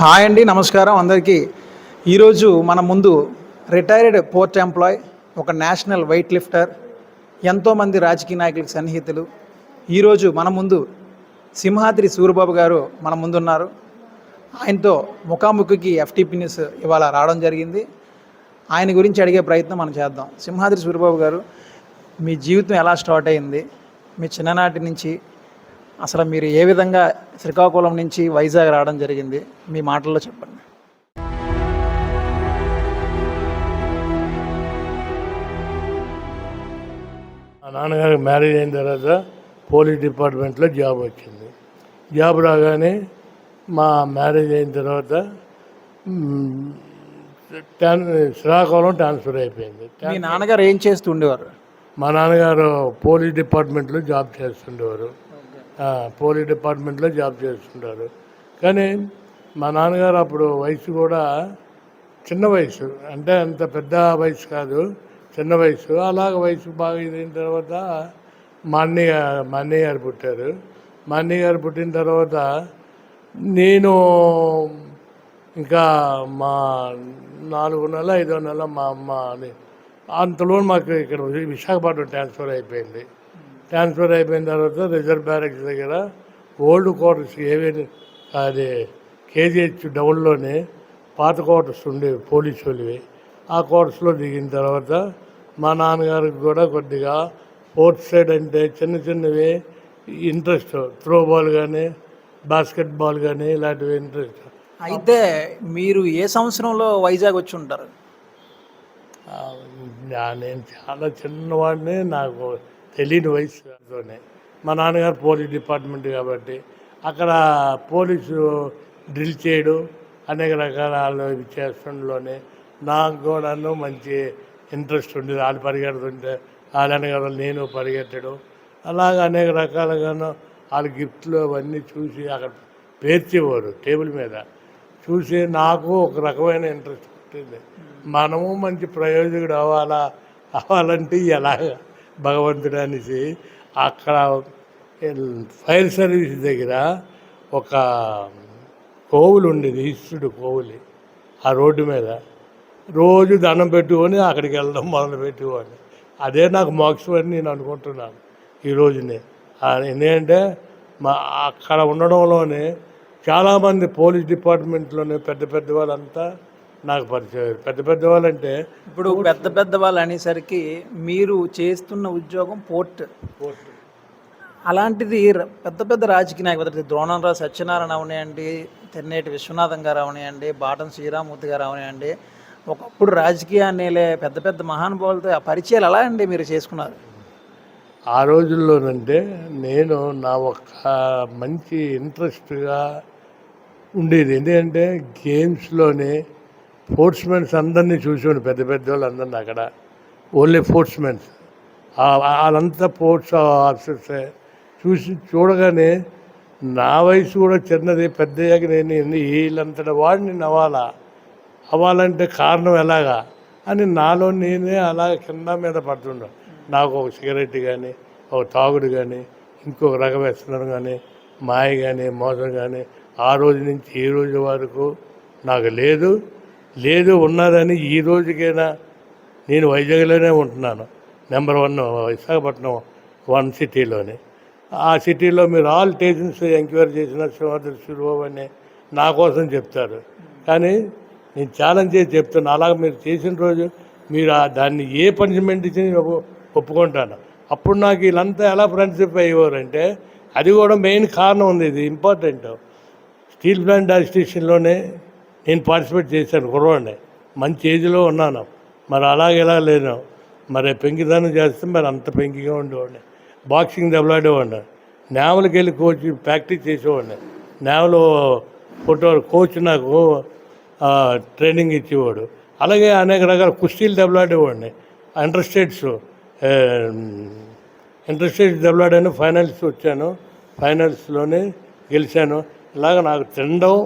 Hi అండి నమస్కారం. అందరికీ ఈరోజు మన ముందు రిటైర్డ్ పోర్ట్ ఎంప్లాయ్ ఒక నేషనల్ వెయిట్ లిఫ్టర్ ఎంతోమంది రాజకీయ నాయకులకు సన్నిహితులు. ఈరోజు మన ముందు సింహాద్రి సూరిబాబు గారు మన ముందున్నారు. ఆయనతో ముఖాముఖికి ఎఫ్టీపీ న్యూస్ ఇవాళ రావడం జరిగింది. ఆయన గురించి అడిగే ప్రయత్నం మనం చేద్దాం. సింహాద్రి సూరిబాబు గారు మీ జీవితం ఎలా స్టార్ట్ అయింది? మీ చిన్ననాటి నుంచి అసలు మీరు ఏ విధంగా శ్రీకాకుళం నుంచి వైజాగ్ రావడం జరిగింది? మీ మాటల్లో చెప్పండి. మా నాన్నగారికి మ్యారేజ్ అయిన తర్వాత పోలీస్ డిపార్ట్మెంట్లో జాబ్ వచ్చింది. జాబ్ రాగానే మా మ్యారేజ్ అయిన తర్వాత శ్రీకాకుళం ట్రాన్స్ఫర్ అయిపోయింది. మీ నాన్నగారు ఏం చేస్తూ ఉండేవారు? మా నాన్నగారు పోలీస్ డిపార్ట్మెంట్లో జాబ్ చేస్తుండేవారు. పోలీస్ డిపార్ట్మెంట్లో జాబ్ చేస్తుంటారు. కానీ మా నాన్నగారు అప్పుడు వయసు కూడా చిన్న వయసు. అంటే అంత పెద్ద వయసు కాదు చిన్న వయసు. అలాగ వయసు బాగా ఇదైన తర్వాత మా అన్నయ్య మా అన్నయ్య గారు పుట్టారు. మా అన్నయ్య గారు పుట్టిన తర్వాత నేను ఇంకా మా నాలుగు నెల ఐదో నెల మా అమ్మ అని అంతలో మాకు ఇక్కడ విశాఖపట్నం ట్రాన్స్ఫర్ అయిపోయింది. ట్రాన్స్ఫర్ అయిపోయిన తర్వాత రిజర్వ్ బ్యారెక్స్ దగ్గర ఓల్డ్ క్వార్టర్స్ ఏవి అది కేజీహెచ్ డౌన్లోనే పాత క్వార్టర్స్ ఉండేవి పోలీసు వాళ్ళవి. ఆ క్వార్టర్స్లో దిగిన తర్వాత మా నాన్నగారికి కూడా కొద్దిగా ఫోర్త్ సైడ్ అంటే చిన్న చిన్నవి ఇంట్రెస్ట్ త్రో బాల్ కానీ బాస్కెట్ బాల్ కానీ ఇలాంటివి ఇంట్రెస్ట్. అయితే మీరు ఏ సంవత్సరంలో వైజాగ్ వచ్చి ఉంటారు? నేను చాలా చిన్నవాడిని నాకు తెలియని వయసుతోనే మా నాన్నగారు పోలీస్ డిపార్ట్మెంట్ కాబట్టి అక్కడ పోలీసు డ్రిల్ చేయడం అనేక రకాల ఇవి చేస్తుండలోనే నాకు కూడాను మంచి ఇంట్రెస్ట్ ఉండేది. వాళ్ళు పరిగెడుతుంటే వాళ్ళని కదా నేను పరిగెత్తడం అలాగ అనేక రకాలుగాను వాళ్ళ గిఫ్ట్లు అవన్నీ చూసి అక్కడ పేర్చేవారు టేబుల్ మీద. చూసి నాకు ఒక రకమైన ఇంట్రెస్ట్ పుట్టింది. మనము మంచి ప్రయోజకుడు అవ్వాలా? అవ్వాలంటే ఎలాగా? భగవంతుడు అనేసి అక్కడ ఫైర్ సర్వీస్ దగ్గర ఒక కోవులు ఉండేది ఈశ్వరుడు కోవులి ఆ రోడ్డు మీద. రోజు దండం పెట్టుకొని అక్కడికి వెళ్ళడం మొదలు పెట్టుకోండి అదే నాకు మోక్షం అని నేను అనుకుంటున్నాను ఈ రోజునే. ఎందుకంటే మా అక్కడ ఉండడంలోనే చాలామంది పోలీస్ డిపార్ట్మెంట్లోనే పెద్ద పెద్ద వాళ్ళంతా నాకు పరిచయం. పెద్ద పెద్ద వాళ్ళంటే ఇప్పుడు పెద్ద పెద్ద వాళ్ళు అనేసరికి మీరు చేస్తున్న ఉద్యోగం పోర్ట్. అలాంటిది ర- పెద్ద పెద్ద రాజకీయ నాయకులు ద్రోణంరావు సత్యనారాయణ అవనియండి తెన్నేటి విశ్వనాథం గారు అవనియండి బాటం శ్రీరామూర్తి గారు అవనియండి ఒకప్పుడు రాజకీయాన్ని పెద్ద పెద్ద మహానుభావులతో ఆ పరిచయాలు ఎలా అండి మీరు చేసుకున్నారు? ఆ రోజుల్లోనంటే నేను నా ఒక మంచి ఇంట్రెస్ట్గా ఉండేది. ఎందుకంటే గేమ్స్లోనే స్పోర్ట్స్మెన్స్ అందరినీ చూసాను పెద్ద పెద్ద వాళ్ళు అందరినీ అక్కడ. ఓన్లీ స్పోర్ట్స్మెన్స్ వాళ్ళంతా స్పోర్ట్స్ ఆఫీసర్సే చూసి చూడగానే నా వయసు కూడా చిన్నది పెద్దయ్యాక నేను వీళ్ళంతటి వాడిని నవ్వాలా? అవ్వాలంటే కారణం ఎలాగా? అని నాలో నేనే అలా కింద మీద పడుతుండే. నాకు ఒక సిగరెట్ కానీ ఒక తాగుడు కానీ ఇంకొక రకం వ్యసనం కానీ మాయ కానీ మోసం కానీ ఆ రోజు నుంచి ఈ రోజు వరకు నాకు లేదు. లేదు ఉన్నదని ఈ రోజుకైనా నేను వైజాగ్లోనే ఉంటున్నాను. నెంబర్ వన్ విశాఖపట్నం వన్ సిటీలోనే. ఆ సిటీలో మీరు ఆల్ స్టేషన్స్ ఎంక్వైరీ చేసిన శ్రీమంతుడు సూర్యబాబు అని నా కోసం చెప్తారు. కానీ నేను ఛాలెంజ్ చేసి చెప్తున్నాను అలాగ మీరు చేసిన రోజు మీరు దాన్ని ఏ పనిష్మెంట్ ఇచ్చి నేను ఒప్పు- ఒప్పుకుంటాను. అప్పుడు నాకు వీళ్ళంతా ఎలా ఫ్రెండ్షిప్ అయ్యేవారంటే అది కూడా మెయిన్ కారణం ఉంది ఇది ఇంపార్టెంట్. స్టీల్ ప్లాంట్ స్టేషన్లోనే నేను పార్టిసిపేట్ చేశాను కుర్రవాడిని మంచి ఏజ్లో ఉన్నాను. మరి అలాగేలా లేను? మరి పెంకిదానం చేస్తే మరి అంత పెంకిగా ఉండేవాడిని. బాక్సింగ్ దెబ్బలాడేవాడిని నేవలకి వెళ్ళి కోచ్ ప్రాక్టీస్ చేసేవాడిని. నేవలో ఫోటో కోచ్ నాకు ట్రైనింగ్ ఇచ్చేవాడు. అలాగే అనేక రకాల కుస్తీలు దెబ్బలాడేవాడిని ఇంటర్ స్టేట్స్ ఇంటర్ స్టేట్స్ దెబ్బలాడాను ఫైనల్స్ వచ్చాను. ఫైనల్స్లోనే గెలిచాను. ఇలాగ నాకు తినడం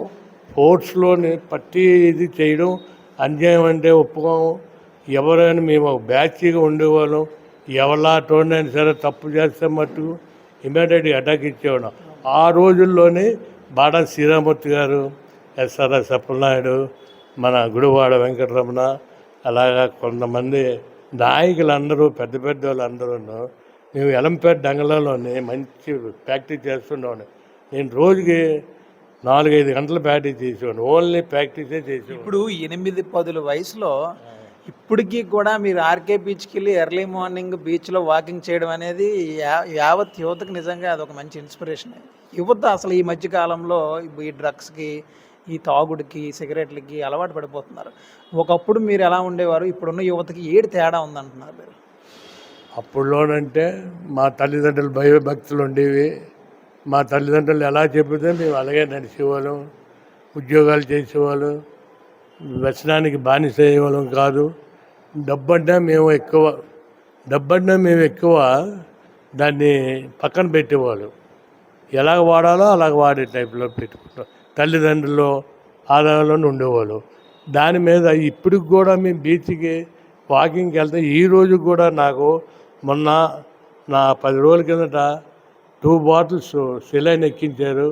స్పోర్ట్స్లోని పట్టి ఇది చేయడం అన్యాయం అంటే ఒప్పుకోము. ఎవరైనా మేము ఒక బ్యాచ్గా ఉండేవాళ్ళం. ఎవరిలాటోనైనా సరే తప్పు చేస్తే మట్టుకు ఇమీడియట్గా అటాక్ ఇచ్చేవాళ్ళం. ఆ రోజుల్లోనే బాడా శ్రీరామూర్తి గారు ఎస్ఆర్ఎస్ అప్పలనాయుడు మన గుడివాడ వెంకటరమణ అలాగా కొంతమంది నాయకులందరూ పెద్ద పెద్ద వాళ్ళందరూ మేము ఎలంపేట డంగలలోనే మంచి ప్రాక్టీస్ చేస్తుండేవాడిని. నేను రోజుకి నాలుగైదు గంటలు ప్రాక్టీస్ చేసేవాడిని. ఓన్లీ ప్రాక్టీసే చేసేవాడిని. ఇప్పుడు ఎనిమిది పదుల వయసులో ఇప్పటికీ కూడా మీరు ఆర్కే బీచ్కి వెళ్ళి ఎర్లీ మార్నింగ్ బీచ్లో వాకింగ్ చేయడం అనేది యావత్ యువతకు నిజంగా అదొక మంచి ఇన్స్పిరేషన్ యువత అసలు ఈ మధ్య కాలంలో ఈ డ్రగ్స్కి ఈ తాగుడికి సిగరెట్లకి అలవాటు పడిపోతున్నారు. ఒకప్పుడు మీరు ఎలా ఉండేవారు? ఇప్పుడున్న యువతకి ఏడు తేడా ఉందంటున్నారు మీరు. అప్పుడులోనంటే మా తల్లిదండ్రులు భయభక్తులు ఉండేవి. మా తల్లిదండ్రులు ఎలా చెబితే మేము అలాగే నడిచేవాళ్ళం. ఉద్యోగాలు చేసేవాళ్ళం. వ్యసనానికి బానిస అయ్యేవాళ్ళం కాదు. డబ్బంటే మేము ఎక్కువ డబ్బంటే మేము ఎక్కువ దాన్ని పక్కన పెట్టేవాళ్ళం. ఎలాగ వాడాలో అలాగ వాడే టైప్లో పెట్టుకుంటాం. తల్లిదండ్రులు ఆదాయంలోనే ఉండేవాళ్ళు. దాని మీద ఇప్పటికి కూడా మేము బీచ్కి వాకింగ్కి వెళ్తే ఈ రోజు కూడా నాకు మొన్న నా పది రోజుల కిందట టూ బాటిల్స్ సిలైన్ ఎక్కించారు.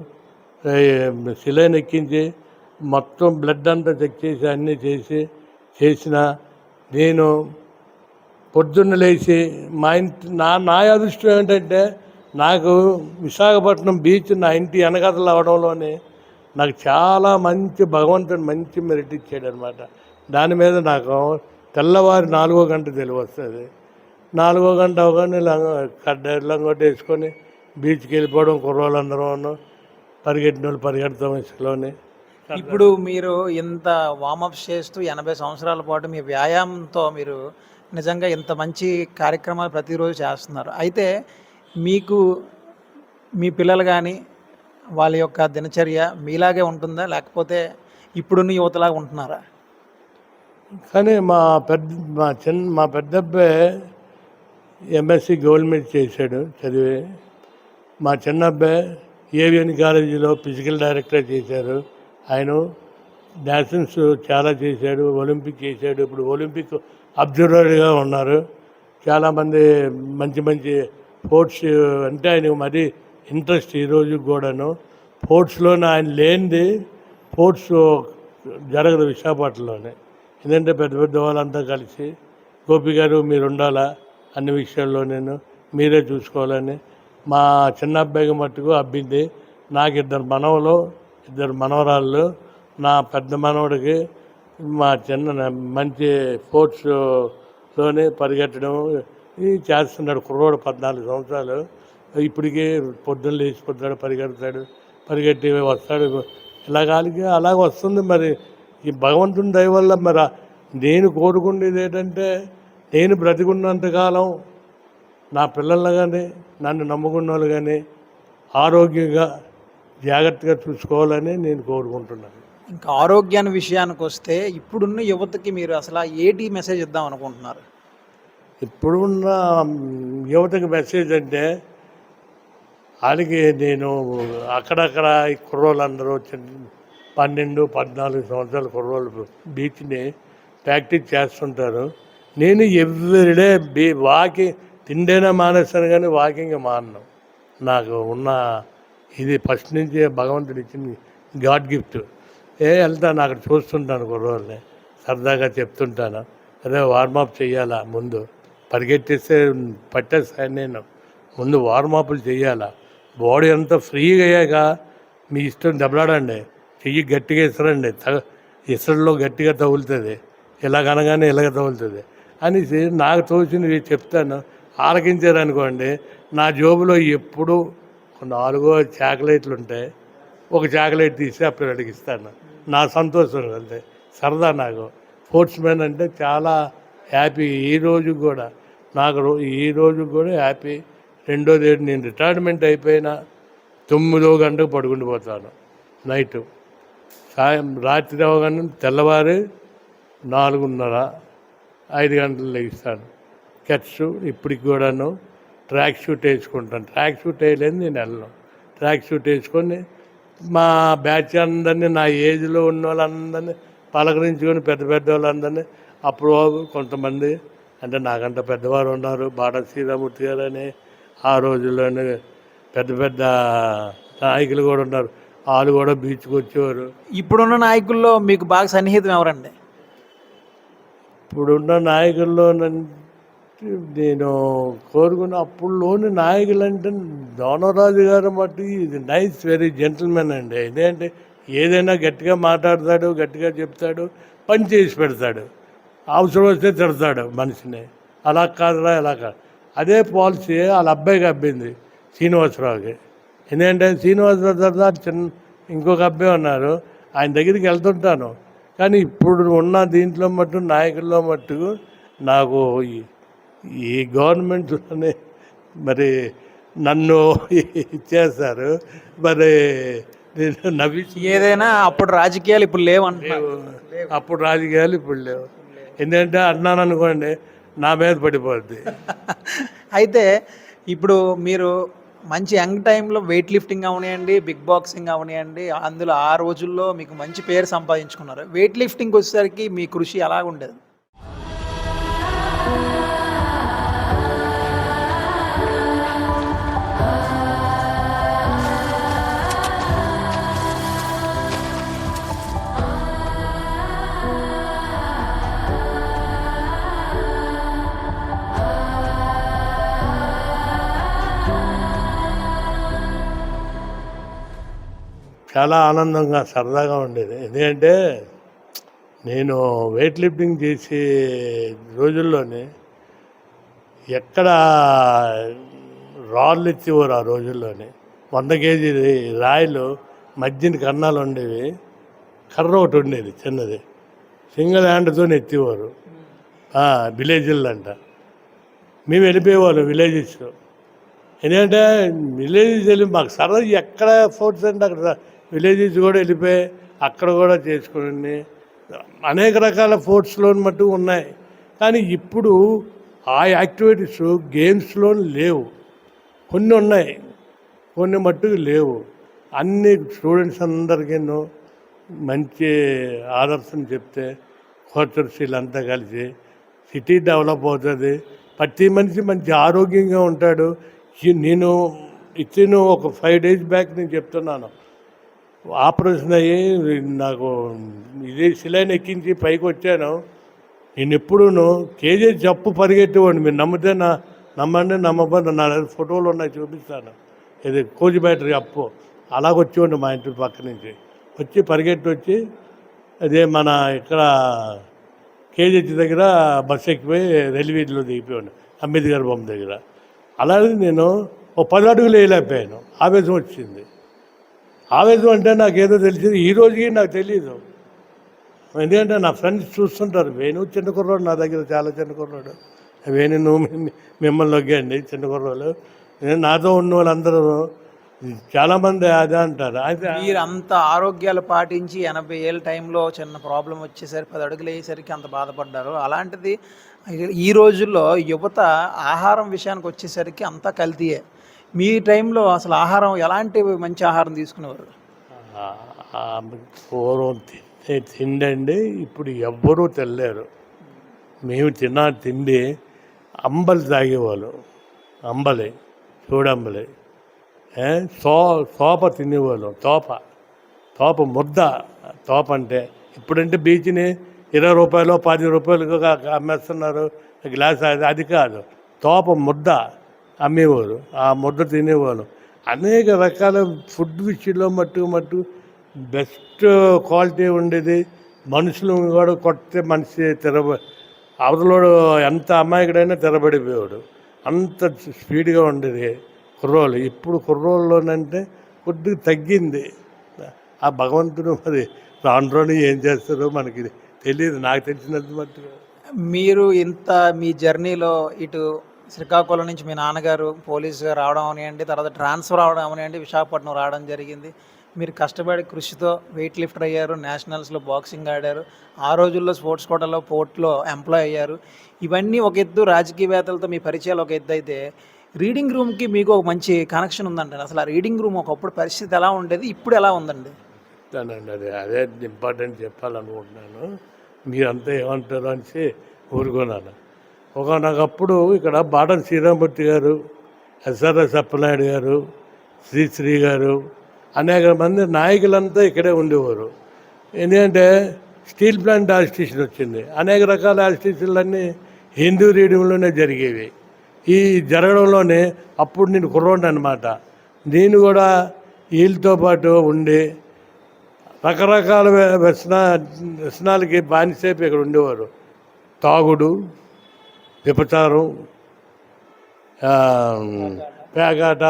సిలైన్ ఎక్కించి మొత్తం బ్లడ్ అంతా చెక్ చేసి అన్నీ చేసి చేసిన నేను పొద్దున్న లేచి మా ఇంటి నా నా అదృష్టం ఏంటంటే నాకు విశాఖపట్నం బీచ్ నా ఇంటి వెనకథలు అవడంలోనే నాకు చాలా మంచి భగవంతుడు మంచి మెరిట్ ఇచ్చాడు అనమాట దాని మీద నాకు తెల్లవారి నాలుగో గంట తెలివి వస్తుంది నాలుగో గంట అవగానే లంగ కడ్డ లంగోటి వేసుకొని బీచ్కి వెళ్ళిపోవడం కుర్రోళ్ళందరూ ఉన్నాం పరిగెట్టిన వాళ్ళు పరిగెడతాం ఇసుకలోని ఇప్పుడు మీరు ఇంత వామప్స్ చేస్తూ ఎనభై సంవత్సరాల పాటు మీ వ్యాయామంతో మీరు నిజంగా ఇంత మంచి కార్యక్రమాలు ప్రతిరోజు చేస్తున్నారు. అయితే మీకు మీ పిల్లలు కానీ వాళ్ళ యొక్క దినచర్య మీలాగే ఉంటుందా? లేకపోతే ఇప్పుడున్న యువతలాగా ఉంటున్నారా? కానీ మా పెద్ద మా చిన్న మా పెద్ద అబ్బాయి ఎంఎస్సి గవర్నమెంట్ చేశాడు చదివి. మా చిన్న అబ్బాయి ఏవిఎన్ కాలేజీలో ఫిజికల్ డైరెక్టర్ చేశారు. ఆయన డాన్సెన్స్ చాలా చేశాడు ఒలింపిక్ చేశాడు. ఇప్పుడు ఒలింపిక్ అబ్జర్వర్గా ఉన్నారు. చాలామంది మంచి మంచి స్పోర్ట్స్ అంటే ఆయన మరీ ఇంట్రెస్ట్ ఈరోజు కూడాను. స్పోర్ట్స్లోనే ఆయన లేనిది స్పోర్ట్స్ జరగదు విశాఖపట్నంలోనే. ఎందుకంటే పెద్ద పెద్ద వాళ్ళంతా కలిసి గోపి గారు మీరు ఉండాలా? అన్ని విషయాల్లో నేను మీరే చూసుకోవాలని మా చిన్న అబ్బాయికి మట్టుకు అబ్బింది. నాకు ఇద్దరు మనవలు ఇద్దరు మనవరాళ్ళు. నా పెద్ద మనవడికి మా చిన్న మంచి స్పోర్ట్స్లోనే పరిగెట్టడం ఇది చేస్తున్నాడు కుర్రోడు పద్నాలుగు సంవత్సరాలు. ఇప్పటికే పొద్దున్న లేచిపోతాడు పరిగెడతాడు పరిగెట్టి వస్తాడు. ఇలాగాలికి అలాగ వస్తుంది మరి. ఈ భగవంతుని దయ వల్ల మరి నేను కోరుకునేది ఏంటంటే నేను బ్రతికున్నంతకాలం నా పిల్లల్ని కానీ నన్ను నమ్ముకున్న వాళ్ళు కానీ ఆరోగ్యంగా జాగ్రత్తగా చూసుకోవాలని నేను కోరుకుంటున్నాను. ఇంకా ఆరోగ్యాన్ని విషయానికి వస్తే ఇప్పుడున్న యువతకి మీరు అసలు ఏటి మెసేజ్ ఇద్దాం అనుకుంటున్నారు? ఇప్పుడున్న యువతకి మెసేజ్ అంటే వాళ్ళకి నేను అక్కడక్కడ ఈ కుర్రోళ్ళందరూ చిన్న పన్నెండు పద్నాలుగు సంవత్సరాల కుర్రోళ్ళు బీచ్ని ప్రాక్టీస్ చేస్తుంటారు. నేను ఎవ్రీడే బీ వాకింగ్ తిండైనా మానేస్తాను కానీ వాకింగ్ మానను. నాకు ఉన్న ఇది ఫస్ట్ నుంచి భగవంతుడు ఇచ్చింది గాడ్ గిఫ్ట్. ఏ వెళ్తాను అక్కడ చూస్తుంటాను కుర్రోళ్ళని సరదాగా చెప్తుంటాను. అదే వార్మప్ చేయాలా ముందు? పరిగెట్టేస్తే పట్టేస్తాను నేను. ముందు వార్మప్లు చేయాలా బాడీ అంతా ఫ్రీగా అయ్యాక మీ ఇష్టం దెబ్బలాడండి. చెయ్యి గట్టిగా ఇసరండి. తగ ఇసరులో గట్టిగా తగులుతుంది. ఇలాగనగానే ఇలాగ తగులుతుంది. అనేసి నాకు తోచినవి చెప్తాను. ఆరగించారనుకోండి అనుకోండి నా జోబులో ఎప్పుడు నాలుగో చాక్లెట్లు ఉంటాయి ఒక చాక్లెట్ తీసి ఆ పిల్లడికి ఇస్తాను. నా సంతోషం అంతే. సరదా నాకు. స్పోర్ట్స్ మ్యాన్ అంటే చాలా హ్యాపీ. ఈ రోజు కూడా నాకు ఈ రోజు కూడా హ్యాపీ. రెండో తేదీ నేను రిటైర్మెంట్ అయిపోయిన తొమ్మిదో గంటకు పడుకుంటూ పోతాను. నైట్. సాయం రాత్రి అవగానే తెల్లవారి నాలుగున్నర ఐదు గంటలు లెగిస్తాను. కెట్స్ ఇప్పటికి కూడాను ట్రాక్ షూట్ వేసుకుంటాను. ట్రాక్ షూట్ వేయలేదు నేను వెళ్ళను. ట్రాక్ షూట్ వేసుకొని మా బ్యాచ్ అందరినీ నా ఏజ్లో ఉన్న వాళ్ళందరినీ పలకరించుకొని పెద్ద పెద్ద వాళ్ళందరినీ అప్పుడు కొంతమంది అంటే నాకంట పెద్దవారు ఉన్నారు. బాట శ్రీరామూర్తి గారు అని ఆ రోజుల్లోనే పెద్ద పెద్ద నాయకులు కూడా ఉన్నారు. వాళ్ళు కూడా బీచ్కి వచ్చేవారు. ఇప్పుడున్న నాయకుల్లో మీకు బాగా సన్నిహితం ఎవరండి? ఇప్పుడున్న నాయకుల్లో నేను కోరుకున్న అప్పుడులోని నాయకులు అంటే దోనరాజు గారు మట్టి ఇది నైస్ వెరీ జెంటిల్మెన్ అండి. ఇదేంటే ఏదైనా గట్టిగా మాట్లాడతాడు గట్టిగా చెప్తాడు పని చేసి పెడతాడు అవసరం వస్తే తిడతాడు మనిషిని. అలా కాదురా ఇలా కాదు. అదే పాలసీ వాళ్ళ అబ్బాయికి అబ్బింది శ్రీనివాసరావుకి. ఎందుకంటే శ్రీనివాసరావు తర్వాత చిన్న ఇంకొక అబ్బాయి ఉన్నారు ఆయన దగ్గరికి వెళ్తుంటాను. కానీ ఇప్పుడు ఉన్న దీంట్లో మట్టు నాయకుల్లో మట్టుకు నాకు ఈ- గవర్నమెంట్లోనే మరి నన్ను ఇచ్చేస్తారు మరి నేను నవ్వి ఏదైనా అప్పుడు రాజకీయాలు ఇప్పుడు లేవంటున్నారు. అప్పుడు రాజకీయాలు ఇప్పుడు లేవు. ఎందుకంటే అన్నాను అనుకోండి నా మీద పడిపోద్ది. అయితే ఇప్పుడు మీరు మంచి యంగ్ టైంలో వెయిట్ లిఫ్టింగ్ అవనియండి బిగ్ బాక్సింగ్ అవనియండి అందులో ఆ రోజుల్లో మీకు మంచి పేరు సంపాదించుకున్నారు. వెయిట్ లిఫ్టింగ్ వచ్చేసరికి మీ కృషి ఎలా ఉండేది చాలా ఆనందంగా సరదాగా ఉండేది. ఎందుకంటే నేను వెయిట్ లిఫ్టింగ్ చేసే రోజుల్లోనే ఎక్కడ రాళ్ళు ఎత్తేవారు ఆ రోజుల్లోనే. వంద కేజీ రాయిలు మధ్యని కన్నాలు ఉండేవి. కర్ర ఒకటి ఉండేది చిన్నది. సింగిల్ హ్యాండ్తో ఎత్తేవారు. విలేజ్లు అంట మేము వెళ్ళిపోయేవాళ్ళం విలేజెస్ ఎందుకంటే విలేజెస్ వెళ్ళి మాకు సరదా ఎక్కడ ఫోర్ట్స్ అంటే అక్కడ విలేజెస్ కూడా వెళ్ళిపోయి అక్కడ కూడా చేసుకుని అనేక రకాల ఫోర్ట్స్లో మట్టు ఉన్నాయి. కానీ ఇప్పుడు ఆ యాక్టివిటీస్ గేమ్స్లో లేవు. కొన్ని ఉన్నాయి కొన్ని మట్టుకు లేవు. అన్ని స్టూడెంట్స్ అందరికీ మంచి ఆదర్శం చెప్తే కోచర్స్ వీళ్ళంతా కలిసి సిటీ డెవలప్ అవుతుంది. ప్రతి మనిషి మంచి ఆరోగ్యంగా ఉంటాడు. ఈ- నేను ఇచ్చిన ఒక ఫైవ్ డేస్ బ్యాక్ నేను చెప్తున్నాను. ఆపరేషన్ అయ్యి నాకు ఇదే శిలైన్ ఎక్కించి పైకి వచ్చాను. నేను ఎప్పుడూను కేజీ జప్పు పరిగెట్టేవాడిని. మీరు నమ్మితే నా నమ్మండి నమ్మబడి నా దగ్గర ఫోటోలు ఉన్నాయి చూపిస్తాను. ఇది కోచి బ్యాటరీ అప్పు. అలాగ వచ్చేవాడిని మా ఇంటి పక్క నుంచి. వచ్చి పరిగెట్టి వచ్చి అదే మన ఇక్కడ కేజీహెచ్ దగ్గర బస్ ఎక్కిపోయి రైల్వేలో దిగిపోయాను అంబేద్కర్ బొమ్మ దగ్గర. అలాగే నేను ఓ పది అడుగులు వేయలేకపోయాను. ఆవేశం వచ్చింది. ఆవేదం అంటే నాకు ఏదో తెలిసింది. ఈ రోజుకి నాకు తెలియదు ఎందుకంటే నా ఫ్రెండ్స్ చూస్తుంటారు. వేణు చిన్న కుర్రాడు నా దగ్గర చాలా చిన్న కుర్రాడు. వేణు నువ్వు మిమ్మల్ని నొగ్గండి చిన్న కుర్రాడు. నేను నాతో ఉన్న వాళ్ళందరూ చాలామంది అదే అంటారు. అయితే మీరు అంత ఆరోగ్యాలు పాటించి ఎనభై ఏళ్ళ టైంలో చిన్న ప్రాబ్లం వచ్చేసరికి పది అడుగులు వేసేసరికి అంత బాధపడ్డారు. అలాంటిది ఈ రోజుల్లో యువత ఆహారం విషయానికి వచ్చేసరికి అంతా కల్తీయే. మీ టైంలో అసలు ఆహారం ఎలాంటి మంచి ఆహారం తీసుకునేవారు? పూర్వం తినే తిండి ఇప్పుడు ఎవ్వరూ తెల్లేరు మేము తిన్న తిండి అంబలి తాగేవాళ్ళు. అంబలి చూడంబలి. సో తోప తినేవాళ్ళం. తోప. తోప ముద్ద. తోప అంటే ఇప్పుడంటే బీచ్ని ఇరవై రూపాయలు పది రూపాయలకు అమ్మేస్తున్నారు. గ్లాస్ అది అది కాదు. తోప ముద్ద. అమ్మేవారు ఆ ముద్ద తినేవాళ్ళు అనేక రకాల ఫుడ్ విషయంలో మట్టు మట్టు బెస్ట్ క్వాలిటీ ఉండేది. మనుషులు కూడా కొడితే మనిషి తెరబ అవతలోడు ఎంత అమాయకుడైనా తెరబడిపోయాడు అంత స్పీడ్గా ఉండేది కుర్రోళ్ళు. ఇప్పుడు కుర్రోళ్ళలోనంటే కొద్దిగా తగ్గింది. ఆ భగవంతుడు మరి రాను రాను ఏం చేస్తారో మనకి తెలియదు. నాకు తెలిసినంత మట్టుగా. మీరు ఇంత మీ జర్నీలో ఇటు శ్రీకాకుళం నుంచి మీ నాన్నగారు పోలీసుగా రావడం అవనివ్వండి తర్వాత ట్రాన్స్ఫర్ అవడం అవనివ్వండి విశాఖపట్నం రావడం జరిగింది. మీరు కష్టపడి కృషితో వెయిట్ లిఫ్టర్ అయ్యారు నేషనల్స్లో బాక్సింగ్ ఆడారు ఆ రోజుల్లో స్పోర్ట్స్ కోటలో పోర్ట్లో ఎంప్లాయ్ అయ్యారు. ఇవన్నీ ఒక ఎత్తు రాజకీయవేత్తలతో మీ పరిచయాలు ఒక ఎత్తు అయితే రీడింగ్ రూమ్కి మీకు ఒక మంచి కనెక్షన్ ఉందండి. అసలు ఆ రీడింగ్ రూమ్ ఒకప్పుడు పరిస్థితి ఎలా ఉండేది ఇప్పుడు ఎలా ఉందండి? అదే అదే ఇంపార్టెంట్ చెప్పాలనుకుంటున్నాను. మీరంతా ఏమంటారు అనేసి ఊరుకున్నాను ఒకనొకప్పుడు ఇక్కడ బాటన్ శ్రీరామూర్తి గారు ఎస్ఆర్ఎస్ అప్పనాయుడు గారు శ్రీశ్రీ గారు అనేక మంది నాయకులంతా ఇక్కడే ఉండేవారు. ఎందుకంటే స్టీల్ ప్లాంట్ ఆస్టిషన్ వచ్చింది. అనేక రకాల ఆస్టిషన్లన్నీ హిందూ రీడింగ్లోనే జరిగేవి. ఈ జరగడంలోనే అప్పుడు నేను కుర్రోండి అనమాట నేను కూడా వీళ్ళతో పాటు ఉండి రకరకాల వ్యసన వ్యసనాలకి బానిసేపు ఇక్కడ ఉండేవారు. తాగుడు విపచారం పేకాట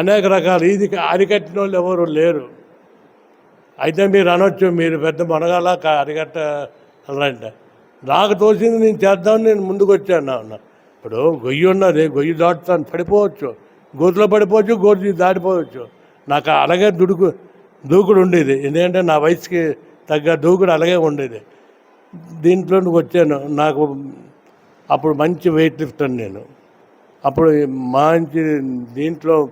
అనేక రకాలు. ఇది అరికట్టిన వాళ్ళు ఎవరు లేరు. అయితే మీరు అనొచ్చు మీరు పెద్ద మనగాల అరికట్టాలంటే నాకు తోచింది నేను చేద్దామని నేను ముందుకు వచ్చాను అన్న. ఇప్పుడు గొయ్యి ఉన్నది గొయ్యి దాటుతాను పడిపోవచ్చు. గోతులో పడిపోవచ్చు గోతు దాటిపోవచ్చు. నాకు అలాగే దుడుకు దూకుడు ఉండేది. ఎందుకంటే నా వయసుకి తగ్గ దూకుడు అలాగే ఉండేది. దీంట్లో వచ్చాను. నాకు అప్పుడు మంచి వెయిట్ లిఫ్టర్ నేను. అప్పుడు మంచి దీంట్లో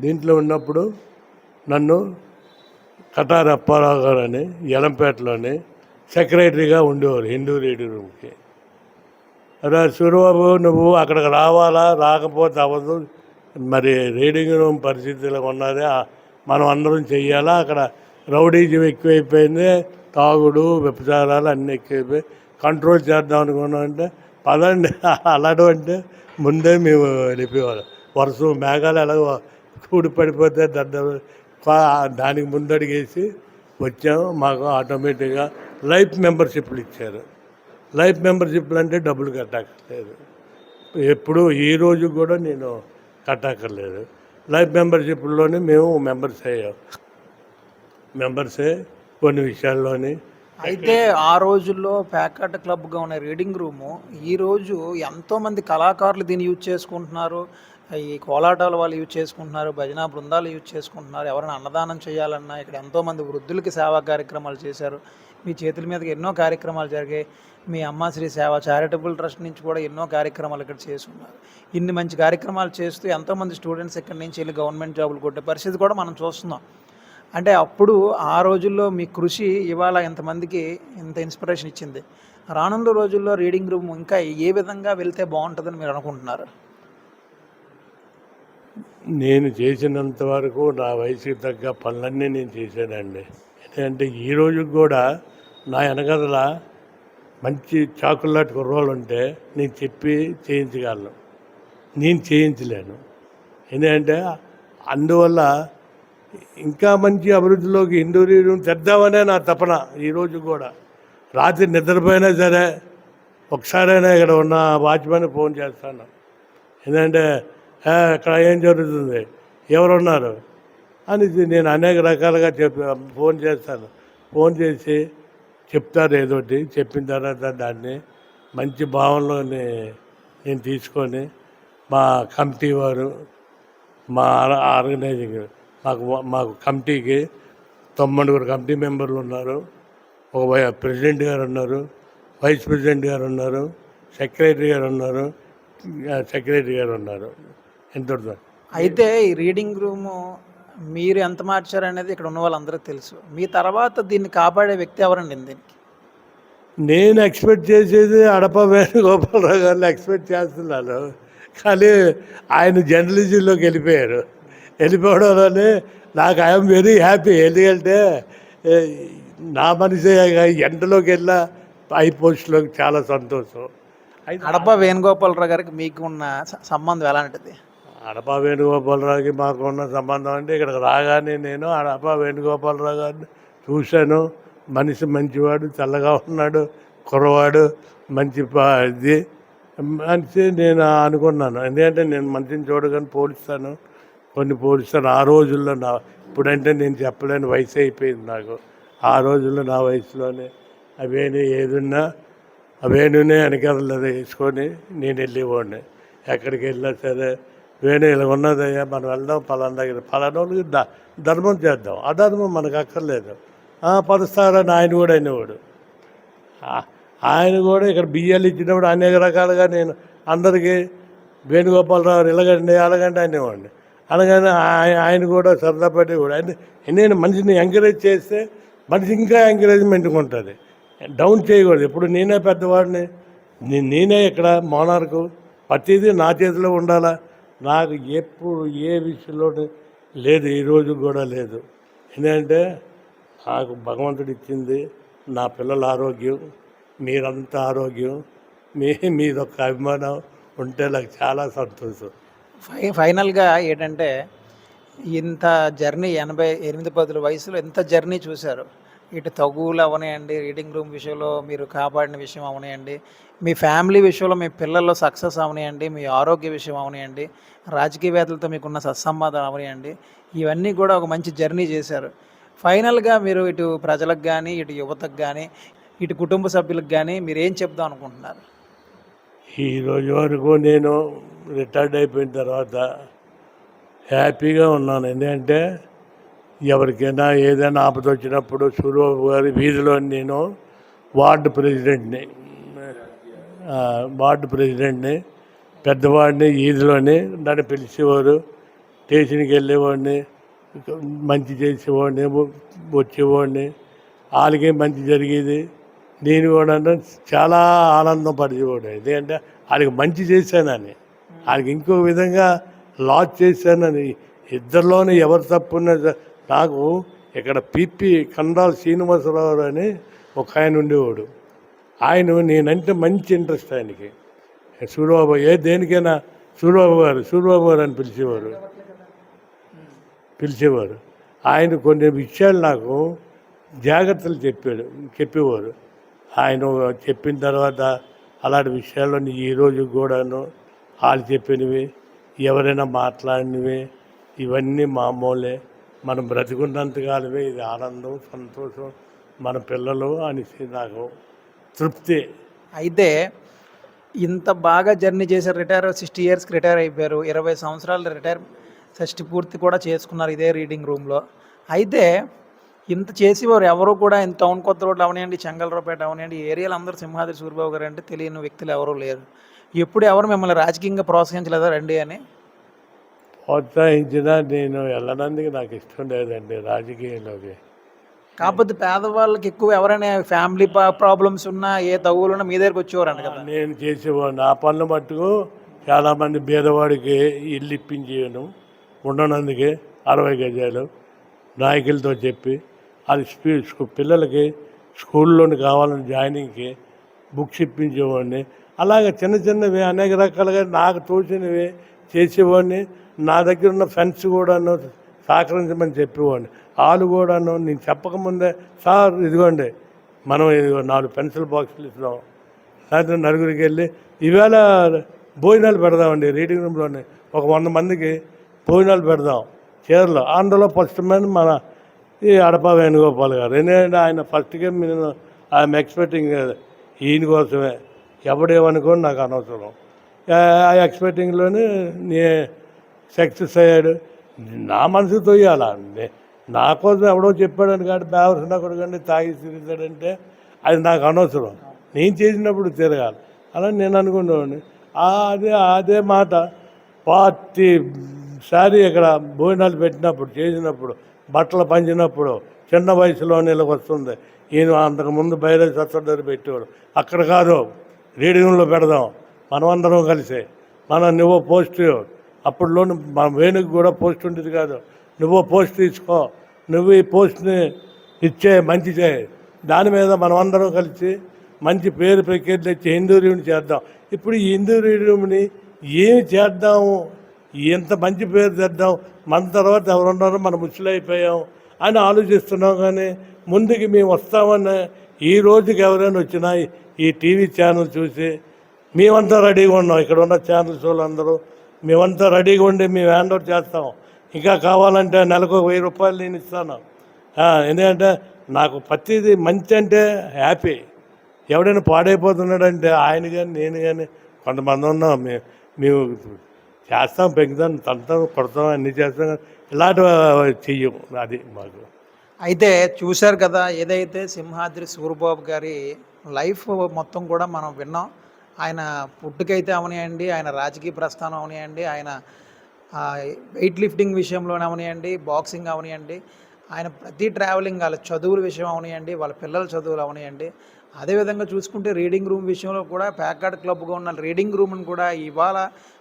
దీంట్లో ఉన్నప్పుడు నన్ను కటార్ అప్పారావు గారు అని ఎలంపేటలోని సెక్రటరీగా ఉండేవారు హిందూ రేడియో రూమ్కి. అరే సూర్యబాబు నువ్వు అక్కడికి రావాలా? రాకపోతే అవ్వదు. మరి రీడింగ్ రూమ్ పరిస్థితులు ఉన్నది మనం అందరం చెయ్యాలా? అక్కడ రౌడీజం ఎక్కువైపోయింది. తాగుడు వ్యభిచారాలు అన్నీ ఎక్కువైపోయి కంట్రోల్ చేద్దాం అనుకున్నాం అంటే పదండి. అలాడు అంటే ముందే మేము వెళ్ళిపోయేవాళ్ళం. వర్షం మేఘాలు ఎలాగో కూడి పడిపోతే దద్ద దానికి ముందడిగేసి వచ్చాము మాకు ఆటోమేటిక్గా లైఫ్ మెంబర్షిప్లు ఇచ్చారు. లైఫ్ మెంబర్షిప్లు అంటే డబ్బులు కట్టక్కర్లేదు. ఎప్పుడు ఈ రోజు కూడా నేను కట్టక్కర్లేదు. లైఫ్ మెంబర్షిప్లోనే మేము మెంబర్స్ అయ్యాం. మెంబర్సే కొన్ని విషయాల్లోని అయితే ఆ రోజుల్లో ప్యాకట్ క్లబ్గా ఉన్న రీడింగ్ రూము ఈరోజు ఎంతోమంది కళాకారులు దీన్ని యూజ్ చేసుకుంటున్నారు. ఈ కోలాటాల వాళ్ళు యూజ్ చేసుకుంటున్నారు భజన బృందాలు యూజ్ చేసుకుంటున్నారు ఎవరైనా అన్నదానం చేయాలన్నా ఇక్కడ ఎంతోమంది వృద్ధులకి సేవా కార్యక్రమాలు చేశారు. మీ చేతుల మీదకి ఎన్నో కార్యక్రమాలు జరిగాయి. మీ అమ్మ శ్రీ సేవ చారిటబుల్ ట్రస్ట్ నుంచి కూడా ఎన్నో కార్యక్రమాలు ఇక్కడ చేస్తున్నారు. ఇన్ని మంచి కార్యక్రమాలు చేస్తూ ఎంతోమంది స్టూడెంట్స్ ఇక్కడి నుంచి వెళ్ళి గవర్నమెంట్ జాబులు కొట్టే పరిస్థితి కూడా మనం చూస్తున్నాం. అంటే అప్పుడు ఆ రోజుల్లో మీ కృషి ఇవాళ ఇంతమందికి ఇంత ఇన్స్పిరేషన్ ఇచ్చింది. రానున్న రోజుల్లో రీడింగ్ రూమ్ ఇంకా ఏ విధంగా వెళ్తే బాగుంటుందని మీరు అనుకుంటున్నారు? నేను చేసినంత వరకు నా వయసుకి తగ్గ పనులన్నీ నేను చేశానండి. ఎందుకంటే ఈ రోజు కూడా నా వెనకదల మంచి చాకులాంటి కుర్రోళ్ళు ఉంటే నేను చెప్పి చేయించగలను. నేను చేయించలేను. ఎందుకంటే అందువల్ల ఇంకా మంచి అభివృద్ధిలోకి హిందూ తెద్దామనే నా తపన ఈరోజు కూడా. రాత్రి నిద్రపోయినా సరే ఒకసారైనా ఇక్కడ ఉన్న వాచ్మెన్ ఫోన్ చేస్తాను. ఎందుకంటే ఇక్కడ ఏం జరుగుతుంది? ఎవరున్నారు? అని నేను అనేక రకాలుగా చెప్పి ఫోన్ చేస్తాను. ఫోన్ చేసి చెప్తారు ఏదోటి చెప్పిన తర్వాత దాన్ని మంచి భావనలోని నేను తీసుకొని మా కమిటీ వారు మా ఆర్గనైజింగ్ మాకు మాకు కమిటీకి తొమ్మిదిగురు కమిటీ మెంబర్లు ఉన్నారు. ఒక ప్రెసిడెంట్ గారు ఉన్నారు వైస్ ప్రెసిడెంట్ గారు ఉన్నారు సెక్రటరీ గారు ఉన్నారు సెక్రటరీ గారు ఉన్నారు. ఎంత అయితే ఈ రీడింగ్ రూము మీరు ఎంత మార్చారనేది ఇక్కడ ఉన్న వాళ్ళందరికీ తెలుసు. మీ తర్వాత దీన్ని కాపాడే వ్యక్తి ఎవరండి దీనికి? నేను ఎక్స్పెక్ట్ చేసేది అడప వేణుగోపాలరావు గారిని ఎక్స్పెక్ట్ చేస్తున్నాను. కానీ ఆయన జర్నలిజంలోకి వెళ్ళిపోయారు. వెళ్ళిపోవడంలోనే నాకు ఐఎమ్ వెరీ హ్యాపీ. ఎందుకంటే నా మనిషి ఎండలోకి వెళ్ళా పై పోస్టులోకి చాలా సంతోషం. అయితే అడప వేణుగోపాలరావు గారికి మీకు ఉన్న సంబంధం ఎలాంటిది? అడప వేణుగోపాలరావుకి మాకు ఉన్న సంబంధం అంటే ఇక్కడికి రాగానే నేను అడప వేణుగోపాలరావు గారిని చూశాను. మనిషి మంచివాడు తెల్లగా ఉన్నాడు కుర్రవాడు మంచి ప- ఇది. మనిషి నేను అనుకున్నాను. ఎందుకంటే నేను మంచిని చూడగానే పోలిస్తాను. కొన్ని పోలిస్తాను ఆ రోజుల్లో నా ఇప్పుడంటే నేను చెప్పలేని వయసు అయిపోయింది నాకు. ఆ రోజుల్లో నా వయసులోనే అవేను ఏదున్నా అవేనునే వెనకాల వేసుకొని నేను వెళ్ళేవాడిని. ఎక్కడికి వెళ్ళినా సరే వేణు ఇలా ఉన్నదయ్యా మనం వెళ్దాం పలానా దగ్గర పలానోళ్ళకి ద ధర్మం చేద్దాం. అధర్మం మనకు అక్కర్లేదు. ఆ, పరుస్తారని ఆయన కూడా అయినవాడు ఆయన కూడా ఇక్కడ బియ్యాలు ఇచ్చినప్పుడు అనేక రకాలుగా నేను అందరికీ వేణుగోపాలరావు ఇలాగండి అలాగండి అనేవాడిని. అనగానే ఆయన ఆయన కూడా సరదా పడి కూడా. నేను మనిషిని ఎంకరేజ్ చేస్తే మనిషి ఇంకా ఎంకరేజ్మెంట్గా ఉంటుంది. డౌన్ చేయకూడదు. ఇప్పుడు నేనే పెద్దవాడిని నేనే ఇక్కడ మోనార్కు ప్రతిదీ నా చేతిలో ఉండాలా? నాకు ఎప్పుడు ఏ విషయంలో లేదు. ఈరోజు కూడా లేదు. ఎందుకంటే నాకు భగవంతుడు ఇచ్చింది నా పిల్లల ఆరోగ్యం మీరంతా ఆరోగ్యం మీ మీదొక అభిమానం ఉంటే నాకు చాలా సంతోషం. ఫై ఫైనల్గా ఏంటంటే ఇంత జర్నీ ఎనభై ఎనిమిది పదుల వయసులో ఎంత జర్నీ చూశారు. ఇటు తగువులు అవనాయండి రీడింగ్ రూమ్ విషయంలో మీరు కాపాడిన విషయం అవనాయండి మీ ఫ్యామిలీ విషయంలో మీ పిల్లల్లో సక్సెస్ అవనాయండి మీ ఆరోగ్య విషయం అవనాయండి రాజకీయవేత్తలతో మీకున్న సత్సంబంధం అవనాయండి ఇవన్నీ కూడా ఒక మంచి జర్నీ చేశారు. ఫైనల్గా మీరు ఇటు ప్రజలకు కానీ ఇటు యువతకు కానీ ఇటు కుటుంబ సభ్యులకు కానీ మీరు ఏం చెప్దాం అనుకుంటున్నారు? ఈరోజు వరకు నేను రిటైర్డ్ అయిపోయిన తర్వాత హ్యాపీగా ఉన్నాను. ఎందుకంటే ఎవరికైనా ఏదైనా ఆపద వచ్చినప్పుడు సూర్యబాబు గారి వీధిలో నేను వార్డు ప్రెసిడెంట్ని వార్డు ప్రెసిడెంట్ని పెద్దవాడిని వీధిలోని నన్ను పిలిచేవారు స్టేషన్కి వెళ్ళేవాడిని మంచి చేసేవాడిని వచ్చేవాడిని వాళ్ళకి మంచి జరిగేది. నేను కూడా చాలా ఆనందం పడిచేవాడు ఎందుకంటే వాళ్ళకి మంచి చేశానని. వాళ్ళకి ఇంకో విధంగా లాస్ చేశానని. ఇద్దరిలోనే ఎవరు తప్పున్నా నాకు ఇక్కడ పిపి కండాల శ్రీనివాసరావు అని ఒక ఆయన ఉండేవాడు. ఆయన నేనంటే మంచి ఇంట్రెస్ట్ ఆయనకి. సూర్యబాబు ఏ దేనికైనా సూర్యబాబు గారు సూర్యబాబు గారు అని పిలిచేవారు. పిలిచేవారు. ఆయన కొన్ని విషయాలు నాకు జాగ్రత్తలు చెప్పాడు చెప్పేవారు. ఆయన చెప్పిన తర్వాత అలాంటి విషయాల్లో ఈ రోజు కూడాను వాళ్ళు చెప్పినవి ఎవరైనా మాట్లాడినవి ఇవన్నీ మామూలే. మనం బ్రతికున్నంతకాలమే ఇది ఆనందం సంతోషం మన పిల్లలు అనేసి నాకు తృప్తి. అయితే ఇంత బాగా జర్నీ చేశారు రిటైర్ సిక్స్టీ ఇయర్స్కి రిటైర్ అయిపోయారు. ఇరవై సంవత్సరాలు రిటైర్ షష్టి పూర్తి కూడా చేసుకున్నారు ఇదే రీడింగ్ రూమ్లో. అయితే ఇంత చేసేవారు ఎవరు కూడా ఇంత టౌన్ కొత్త రోడ్లు అవనివ్వండి చెంగల్రావుపేట అవనివ్వండి ఈ ఏరియాలో అందరూ సింహాద్రి సూర్యబాబు గారు అంటే తెలియని వ్యక్తులు ఎవరూ లేరు. ఎప్పుడు ఎవరు మిమ్మల్ని రాజకీయంగా ప్రోత్సహించలేదా రండి అని? ప్రోత్సహించినా నేను వెళ్ళడానికి నాకు ఇష్టం లేదండి రాజకీయంలోకి. కాకపోతే పేదవాళ్ళకి ఎక్కువ ఎవరైనా ఫ్యామిలీ ప్రాబ్లమ్స్ ఉన్నా ఏ తగులున్నా మీ దగ్గరికి వచ్చేవారంట కదా? నేను చేసేవాడిని. ఆ పనులు మట్టుకు చాలామంది పేదవాడికి ఇల్లు ఇప్పించేయను. ఉండనందుకే అరవై గజాలు నాయకులతో చెప్పి అది పిల్లలకి స్కూల్లోని కావాలని జాయినింగ్కి బుక్స్ ఇప్పించేవాడిని అలాగే చిన్న చిన్నవి అనేక రకాలుగా నాకు తోచినవి చేసేవాడిని. నా దగ్గర ఉన్న ఫ్రెండ్స్ కూడాను సహకరించమని చెప్పేవాడిని. వాళ్ళు కూడాను నేను చెప్పకముందే సార్ ఇదిగోండి మనం ఇదిగో నాలుగు పెన్సిల్ బాక్సులు ఇస్తున్నాం. సాయంత్రం నలుగురికి వెళ్ళి ఈవేళ భోజనాలు పెడదామండి రీడింగ్ రూమ్లోనే ఒక వంద మందికి భోజనాలు పెడదాం చీరలో. అందులో ఫస్ట్ మన ఈ అడప వేణుగోపాల్ గారు. ఎందుకంటే ఆయన ఫస్ట్గా నేను ఐఎమ్ ఎక్స్పెక్టింగ్ ఈయన కోసమే. ఎవడేమనుకోని నాకు అనవసరం. ఆ ఎక్స్పెక్టింగ్లోనే నే సక్సెస్ అయ్యాడు. నా మనసు తొయ్యాల? నా కోసం ఎవడో చెప్పాడని కాదు బేవరసిన కొడుకండి తాగి తిరుగుతాడంటే అది నాకు అనవసరం. నేను చేసినప్పుడు తిరగాలి. అలా నేను అనుకున్నాను అదే అదే మాట పార్టీ సారి ఇక్కడ భోజనాలు పెట్టినప్పుడు చేసినప్పుడు బట్టలు పంచినప్పుడు చిన్న వయసులో నెలకు వస్తుంది ఈయన అంతకుముందు బయలు సత్తడారు పెట్టేవాడు. అక్కడ కాదు రీడింగ్లో పెడదాం. మనమందరం కలిసి. మన నువ్వు పోస్ట్ అప్పుడులోని మన వేణుకు కూడా పోస్ట్ ఉండేది కాదు. నువ్వు పోస్ట్ తీసుకో. నువ్వు ఈ పోస్ట్ని ఇచ్చే మంచి చేయి దాని మీద మనం అందరం కలిసి మంచి పేరు ప్రఖ్యాతి తెచ్చి హిందూ రీడిని చేద్దాం. ఇప్పుడు ఈ హిందూ రీడిని ఏమి చేద్దాము? ఎంత మంచి పేరు తెద్దాం? మన తర్వాత ఎవరున్నారో మనం ముసలైపోయాం అని ఆలోచిస్తున్నాం కానీ ముందుకి మేము వస్తామని ఈ రోజుకి ఎవరైనా వచ్చినా ఈ టీవీ ఛానల్ చూసి మేమంతా రెడీగా ఉన్నాం. ఇక్కడ ఉన్న ఛానల్స్ వాళ్ళందరూ మేమంతా రెడీగా ఉండి మేము హ్యాండ్ ఓవర్ చేస్తాం. ఇంకా కావాలంటే నెలకు ఒక వెయ్యి రూపాయలు నేను ఇస్తాను. ఎందుకంటే నాకు ప్రతిదీ మంచి అంటే హ్యాపీ. ఎవడైనా పాడైపోతున్నాడంటే ఆయన కానీ నేను కానీ కొంతమంది ఉన్నాం. మేము మేము చేస్తాం పెంచుతాం తంతాం కొడతాం అన్ని చేస్తాం. ఇలాంటి ఇలాంటివి చెయ్యం. అది మాకు. అయితే చూశారు కదా ఏదైతే సింహాద్రి సూర్యబాబు గారి లైఫ్ మొత్తం కూడా మనం విన్నాం. ఆయన పుట్టుకైతే అవనియండి ఆయన రాజకీయ ప్రస్థానం అవనియండి ఆయన వెయిట్ లిఫ్టింగ్ విషయంలోనే అవనియండి బాక్సింగ్ అవనియండి ఆయన ప్రతి ట్రావెలింగ్ వాళ్ళ చదువుల విషయం అవనియండి వాళ్ళ పిల్లల చదువులు అవనియండి. అదేవిధంగా చూసుకుంటే రీడింగ్ రూమ్ విషయంలో కూడా ప్యాకార్డ్ క్లబ్గా ఉన్న రీడింగ్ రూమ్ను కూడా ఇవాళ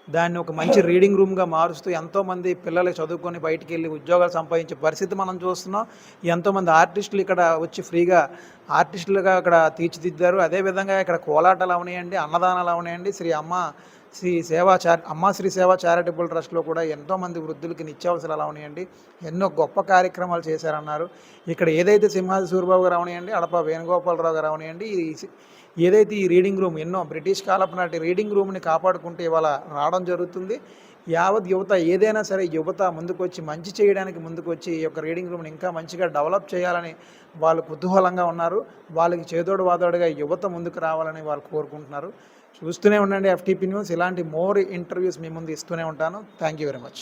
దాన్ని ఒక మంచి రీడింగ్ రూమ్గా మారుస్తూ ఎంతోమంది పిల్లలు చదువుకొని బయటికి వెళ్ళి ఉద్యోగాలు సంపాదించే పరిస్థితి మనం చూస్తున్నాం. ఎంతోమంది ఆర్టిస్టులు ఇక్కడ వచ్చి ఫ్రీగా ఆర్టిస్టులుగా ఇక్కడ తీర్చిదిద్దారు. అదేవిధంగా ఇక్కడ కోలాటాలు అవనియండి అన్నదానాలు అవనియండి. శ్రీ అమ్మ శ్రీ సేవా చార్ అమ్మ శ్రీ సేవా చారిటబుల్ ట్రస్ట్లో కూడా ఎంతోమంది వృద్ధులకి నిత్యావసరాలు అవనియండి. ఎన్నో గొప్ప కార్యక్రమాలు చేశారన్నారు. ఇక్కడ ఏదైతే సింహాది సూర్యబాబు గారు అవనియండి అడప వేణుగోపాలరావు గారు అవనియండి ఈ ఏదైతే ఈ రీడింగ్ రూమ్ ఎన్నో బ్రిటిష్ కాలపు నాటి రీడింగ్ రూమ్ని కాపాడుకుంటే ఇవాళ రావడం జరుగుతుంది. యావత్ యువత ఏదైనా సరే యువత ముందుకొచ్చి మంచి చేయడానికి ముందుకొచ్చి ఈ యొక్క రీడింగ్ రూమ్ని ఇంకా మంచిగా డెవలప్ చేయాలని వాళ్ళు కుతూహలంగా ఉన్నారు. వాళ్ళకి చేదోడు వాదోడుగా యువత ముందుకు రావాలని వాళ్ళు కోరుకుంటున్నారు. చూస్తూనే ఉండండి ఎఫ్టీపీ న్యూస్ ఇలాంటి మోర్ ఇంటర్వ్యూస్ మీ ముందు ఇస్తూనే ఉంటాను. Thank you very much